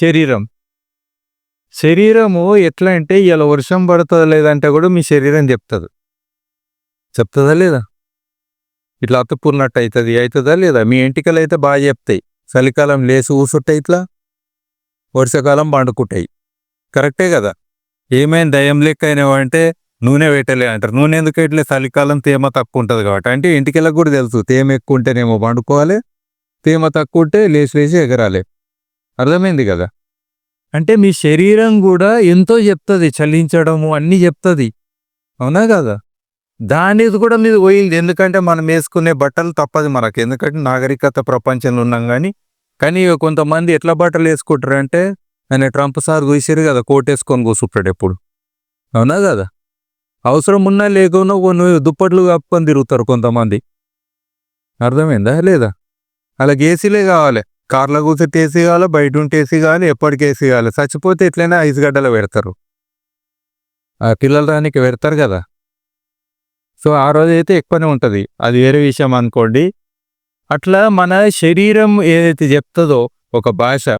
శరీరం. శరీరము ఎట్లా అంటే ఇలా వర్షం పడుతుందా లేదంటే కూడా మీ శరీరం చెప్తుంది. చెప్తుందా లేదా? ఇట్లా అతుక్కున్నట్టు అవుతుంది అవుతుందా లేదా? మీ ఎంటికలు అయితే బాగా చెప్తాయి. చలికాలం లేచి ఊసుట్టాయి ఇట్లా వర్షాకాలం పండుకుంటాయి. కరెక్టే కదా? ఏమైనా దయం లెక్క అయినావంటే నూనె వేయటలే అంటారు. నూనె ఎందుకు వేయట్లే? చలికాలం తేమ తక్కువ ఉంటుంది కాబట్టి. అంటే ఇంటికెళ్ళకి కూడా తెలుసు. తేమ ఎక్కువ ఉంటేనేమో పండుకోవాలి. తేమ తక్కువ ఉంటే లేచి లేచి ఎగరాలి. అర్థమైంది కదా? అంటే మీ శరీరం కూడా ఎంతో చెప్తుంది చలించడము అన్నీ చెప్తుంది. అవునా కదా? దానిది కూడా మీద పోయింది. ఎందుకంటే మనం వేసుకునే బట్టలు తప్పదు మనకు. ఎందుకంటే నాగరికత ప్రపంచంలో ఉన్నాం కానీ కానీ కొంతమంది ఎట్లా బట్టలు వేసుకుంటారు అంటే ఆయన ట్రంప్ సార్ చూసారు కదా కోట్ వేసుకొని కూర్చుంటాడు ఎప్పుడు. అవునా కదా? అవసరం ఉన్నా లేకున్నా కొన్ని దుప్పట్లు కప్పుకొని తిరుగుతారు కొంతమంది. అర్థమైందా? లేదా? అలాగే ఏసీలే కావాలి. కార్లో కూర్చొని ఏసీ కావాలి బయట ఉంటే ఏసీ కావాలి ఎప్పటికి ఏసీ కావాలి చచ్చిపోతే ఎట్లయినా ఐస్ గడ్డలో పెడతారు. ఆ పిల్లల దానికి పెడతారు కదా. సో ఆ రోజు అయితే ఎక్కువనే ఉంటుంది. అది వేరే విషయం అనుకోండి. అట్లా మన శరీరం ఏదైతే చెప్తుందో ఒక భాష